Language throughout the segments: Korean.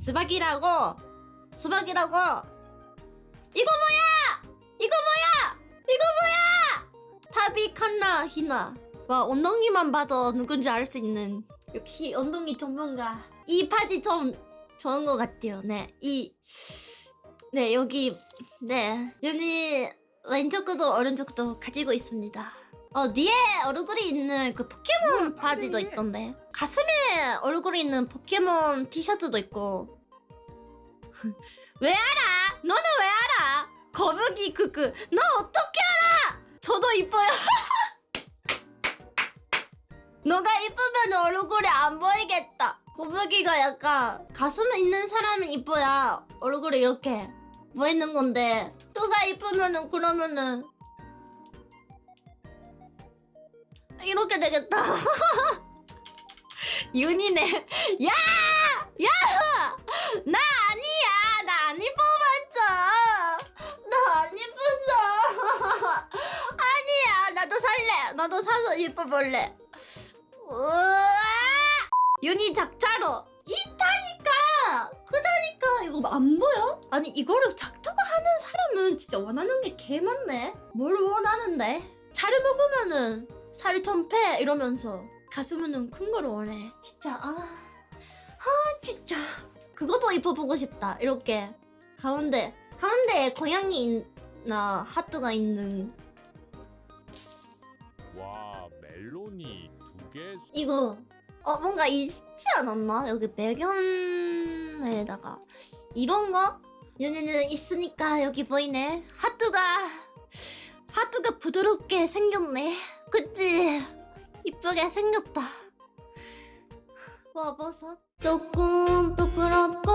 수박이라고 수박이라고. 이거 뭐야? 이거 뭐야? 이거 뭐야? 타비 칸나 히나. 와 엉덩이만 봐도 누군지 알 수 있는. 역시 엉덩이 전문가. 이 바지 좀 좋은 것 같아요. 네 이 네 여기 네. 여기 왼쪽도 오른쪽도 가지고 있습니다 어 뒤에 얼굴이 있는 그 포켓몬 바지도 있던데 가슴에 얼굴이 있는 포켓몬 티셔츠도 있고 왜 알아? 너는 왜 알아? 거북이 크크 너 어떻게 알아? 저도 이뻐요 너가 이쁘면 얼굴이 안 보이겠다 거북이가 약간 가슴에 있는 사람이 이뻐야 얼굴이 이렇게 보이는 건데 너가 이쁘면은 그러면은 이렇게 되겠다. 윤이네 야! 야! 나 아니야! 나 안 이뻐봤어! 나 안 이뻤어! 아니야! 나도 살래! 나도 사서 이뻐볼래! 우와! 윤이 작차로! 이타니까! 그다니까! 이거 안 보여? 아니 이거를 작다고 하는 사람은 진짜 원하는 게 개 많네. 뭘 원하는데? 잘 먹으면은 살이 좀 빼 이러면서 가슴은 큰 거를 원해. 진짜 아, 아 진짜. 그것도 입어보고 싶다. 이렇게. 가운데 가운데에 고양이 있나 하트가 있는. 와 멜론이 두 개. 이거 어 뭔가 있지 않았나? 여기 배경에다가. 이런 거? 얘네는 있으니까 여기 보이네. 하트가 하트가 부드럽게 생겼네 그치? 이쁘게 생겼다. 와버섯 조금 부끄럽고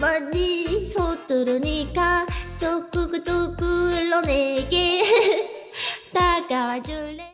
멀리서 들으니까 조금 조금 흘러내게 다가와 줄래